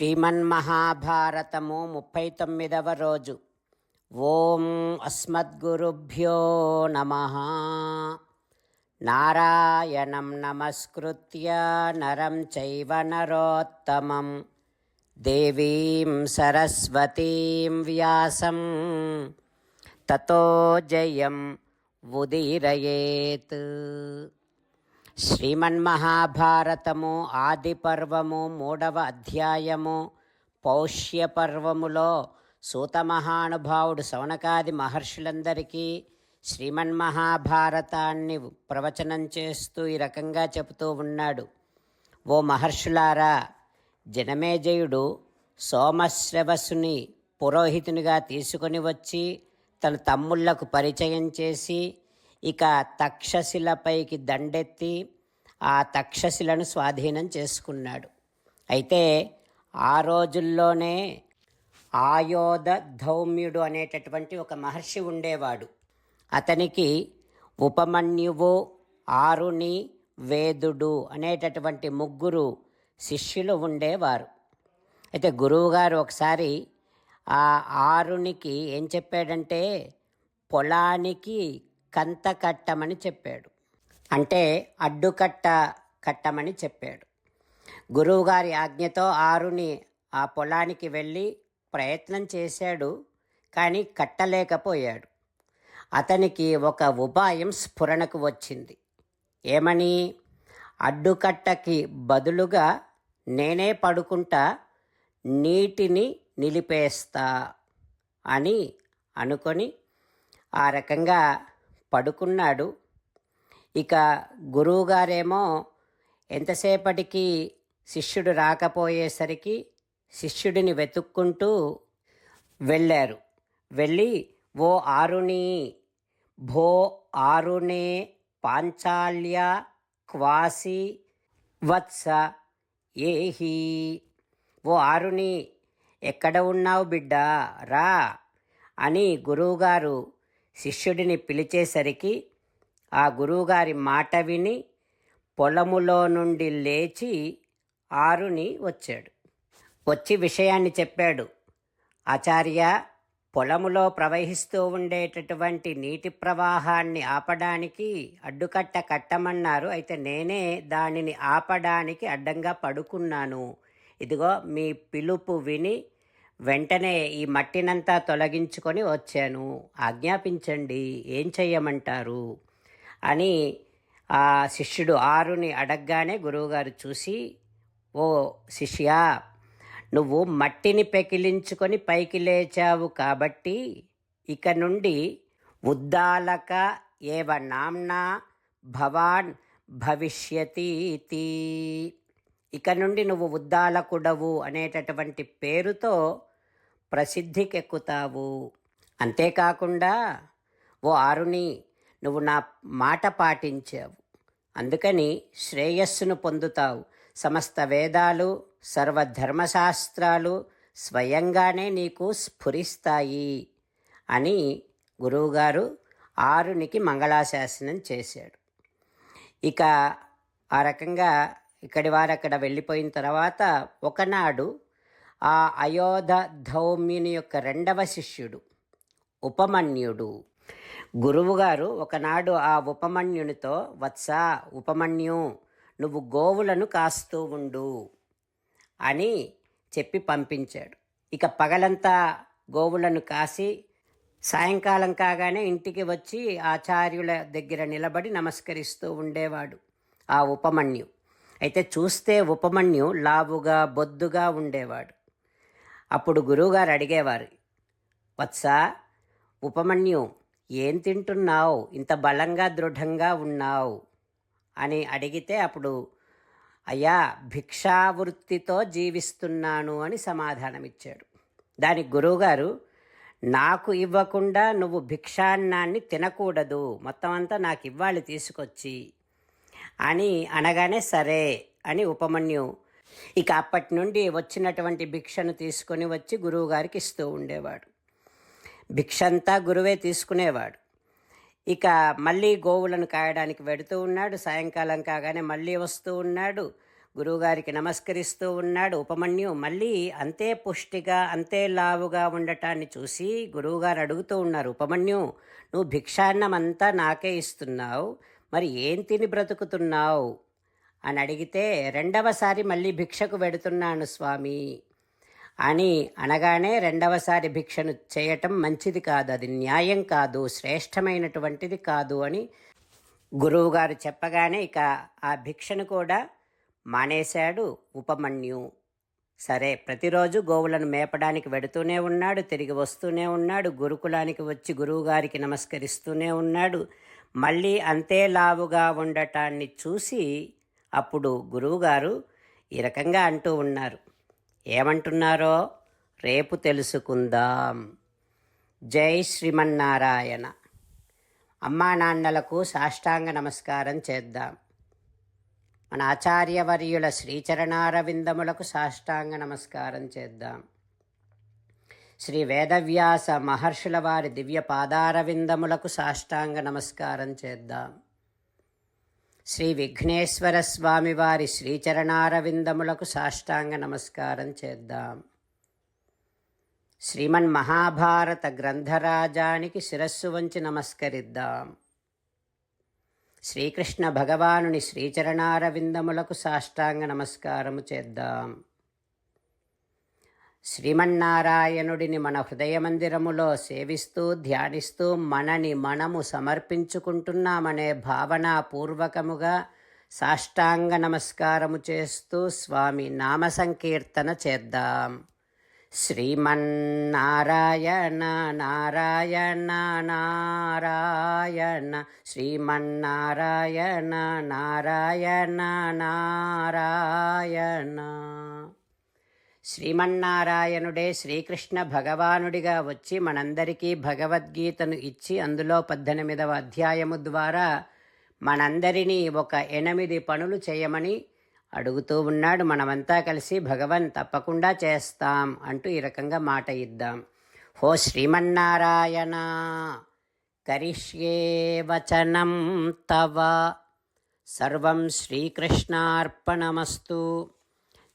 శ్రీమన్మహాభారతము ముప్పై తొమ్మిదవ రోజు. ఓం అస్మద్గురుభ్యో నమ. నారాయణం నమస్కృత్య నరం చైవ నరోత్తమం. దేవీం సరస్వతీం వ్యాసం. తతో జయం ఉదీరయేత్. శ్రీమన్మహాభారతము ఆది పర్వము మూడవ అధ్యాయము పౌష్య పర్వములో సూతమహానుభావుడు శౌనకాది మహర్షులందరికీ శ్రీమన్మహాభారతాన్ని ప్రవచనం చేస్తూ ఈ రకంగా చెబుతూ ఉన్నాడు. ఓ మహర్షులారా జనమేజయుడు సోమశ్రవసుని పురోహితునిగా తీసుకొని వచ్చి తన తమ్ముళ్ళకు పరిచయం చేసి ఇక తక్షశిలపైకి దండెత్తి ఆ తక్షశిలను స్వాధీనం చేసుకున్నాడు. అయితే ఆ రోజుల్లోనే ఆయోధ ధౌమ్యుడు అనేటటువంటి ఒక మహర్షి ఉండేవాడు. అతనికి ఉపమన్యువు ఆరుని వేదుడు అనేటటువంటి ముగ్గురు శిష్యులు ఉండేవారు. అయితే గురువుగారు ఒకసారి ఆ ఆరునికి ఏం చెప్పాడంటే పొలానికి కంత కట్టమని చెప్పాడు. అంటే అడ్డుకట్ట కట్టమని చెప్పాడు. గురువుగారి ఆజ్ఞతో ఆరుని ఆ పొలానికి వెళ్ళి ప్రయత్నం చేశాడు కానీ కట్టలేకపోయాడు. అతనికి ఒక ఉపాయం స్ఫురణకు వచ్చింది. ఏమని? అడ్డుకట్టకి బదులుగా నేనే పడుకుంటా నీటిని నిలిపేస్తా అని అనుకొని ఆ రకంగా పడుకున్నాడు. ఇక గురువుగారేమో ఎంతసేపటికి శిష్యుడు రాకపోయేసరికి శిష్యుడిని వెతుక్కుంటూ వెళ్ళారు. వెళ్ళి ఓ ఆరుని భో ఆరునే పాంచాల్య క్వాసి వత్స ఏహి. ఓ ఆరుని ఎక్కడ ఉన్నావు బిడ్డా? రా అని గురువుగారు శిష్యుడిని పిలిచేసరికి ఆ గురువుగారి మాట విని పొలములో నుండి లేచి ఆరుని వచ్చాడు. వచ్చి విషయాన్ని చెప్పాడు. ఆచార్య పొలములో ప్రవహిస్తూ ఉండేటటువంటి నీటి ప్రవాహాన్ని ఆపడానికి అడ్డుకట్ట కట్టమన్నారు. అయితే నేనే దానిని ఆపడానికి అడ్డంగా పడుకున్నాను. ఇదిగో మీ పిలుపు విని వెంటనే ఈ మట్టినంతా తొలగించుకొని వచ్చాను. ఆజ్ఞాపించండి ఏం చెయ్యమంటారు? అని ఆ శిష్యుడు ఆరుని అడగగానే గురువుగారు చూసి ఓ శిష్యా నువ్వు మట్టిని పెకిలించుకొని పైకి లేచావు కాబట్టి ఇక నుండి ఉద్దాలక ఏవ నామ్నా భవాన్ భవిష్యతీతి. ఇక నుండి నువ్వు ఉద్దాలకుడవు అనేటటువంటి పేరుతో ప్రసిద్ధికెక్కుతావు. అంతేకాకుండా ఓ ఆరుని నువ్వు నా మాట పాటించావు. అందుకని శ్రేయస్సును పొందుతావు. సమస్త వేదాలు సర్వధర్మశాస్త్రాలు స్వయంగానే నీకు స్ఫురిస్తాయి అని గురువుగారు ఆరునికి మంగళాశాసనం చేశాడు. ఇక ఆ రకంగా ఇక్కడి వారు అక్కడ వెళ్ళిపోయిన తర్వాత ఒకనాడు ఆ అయోధ ధౌమ్యుని యొక్క రెండవ శిష్యుడు ఉపమన్యుడు. గురువుగారు ఒకనాడు ఆ ఉపమన్యునితో వత్స ఉపమన్యు నువ్వు గోవులను కాస్తూ ఉండు అని చెప్పి పంపించాడు. ఇక పగలంతా గోవులను కాసి సాయంకాలం కాగానే ఇంటికి వచ్చి ఆచార్యుల దగ్గర నిలబడి నమస్కరిస్తూ ఉండేవాడు ఆ ఉపమన్యు. అయితే చూస్తే ఉపమన్యు లావుగా బొద్దుగా ఉండేవాడు. అప్పుడు గురువుగారు అడిగేవారు వత్స ఉపమన్యు ఏం తింటున్నావు? ఇంత బలంగా దృఢంగా ఉన్నావు? అని అడిగితే అప్పుడు అయ్యా భిక్షావృత్తితో జీవిస్తున్నాను అని సమాధానమిచ్చాడు. దానికి గురువుగారు నాకు ఇవ్వకుండా నువ్వు భిక్షాన్నాన్ని తినకూడదు మొత్తం అంతా నాకు ఇవ్వాలి తీసుకొచ్చి అని అనగానే సరే అని ఉపమన్యు ఇక అప్పటి నుండి వచ్చినటువంటి భిక్షను తీసుకొని వచ్చి గురువుగారికి ఇస్తూ ఉండేవాడు. భిక్షంతా గురువే తీసుకునేవాడు. ఇక మళ్ళీ గోవులను కాయడానికి వెడుతూ ఉన్నాడు. సాయంకాలం కాగానే మళ్ళీ వస్తూ ఉన్నాడు. గురువుగారికి నమస్కరిస్తూ ఉన్నాడు. ఉపమన్యు మళ్ళీ అంతే పుష్టిగా అంతే లావుగా ఉండటాన్ని చూసి గురువుగారు అడుగుతూ ఉన్నారు. ఉపమన్యు నువ్వు భిక్షాన్నమంతా నాకే ఇస్తున్నావు. మరి ఏం తిని బ్రతుకుతున్నావు? అని అడిగితే రెండవసారి మళ్ళీ భిక్షకు వెడుతున్నాను స్వామి అని అనగానే రెండవసారి భిక్షను చేయటం మంచిది కాదు అది న్యాయం కాదు శ్రేష్టమైనటువంటిది కాదు అని గురువుగారు చెప్పగానే ఇక ఆ భిక్షను కూడా మానేశాడు ఉపమన్యు. సరే ప్రతిరోజు గోవులను మేపడానికి వెడుతూనే ఉన్నాడు తిరిగి వస్తూనే ఉన్నాడు గురుకులానికి వచ్చి గురువుగారికి నమస్కరిస్తూనే ఉన్నాడు. మళ్ళీ అంతే లావుగా ఉండటాన్ని చూసి అప్పుడు గురువుగారు ఈ రకంగా అంటూ ఉన్నారు. ఏమంటున్నారో రేపు తెలుసుకుందాం. జై శ్రీమన్నారాయణ. అమ్మా నాన్నలకు సాష్టాంగ నమస్కారం చేద్దాం. మన ఆచార్యవర్యుల శ్రీచరణారవిందములకు సాష్టాంగ నమస్కారం చేద్దాం. శ్రీ వేదవ్యాస మహర్షుల వారి దివ్య పాదారవిందములకు సాష్టాంగ నమస్కారం చేద్దాం. శ్రీ విఘ్నేశ్వర స్వామి వారి శ్రీచరణారవిందములకు సాష్టాంగ నమస్కారం చేద్దాం. శ్రీమన్ మహాభారత గ్రంథరాజానికి శిరస్సు వంచి నమస్కరిద్దాం. శ్రీకృష్ణ భగవానుని శ్రీచరణారవిందములకు సాష్టాంగ నమస్కారము చేద్దాం. శ్రీమన్నారాయణుడిని మన హృదయమందిరములో సేవిస్తూ ధ్యానిస్తూ మనని మనము సమర్పించుకుంటున్నామనే భావనాపూర్వకముగా సాష్టాంగ నమస్కారము చేస్తూ స్వామి నామ సంకీర్తన చేద్దాం. శ్రీమన్నారాయణ నారాయణ నారాయణ శ్రీమన్నారాయణ నారాయణ నారాయణ. శ్రీమన్నారాయణుడే శ్రీకృష్ణ భగవానుడిగా వచ్చి మనందరికీ భగవద్గీతను ఇచ్చి అందులో పద్దెనిమిదవ అధ్యాయము ద్వారా మనందరినీ ఒక ఎనిమిది పనులు చేయమని అడుగుతూ ఉన్నాడు. మనమంతా కలిసి భగవన్ తప్పకుండా చేస్తాం అంటూ ఈ రకంగా మాట ఇద్దాం. హో శ్రీమన్నారాయణ కరిష్యే వచనం తవ. సర్వం శ్రీకృష్ణార్పణమస్తు.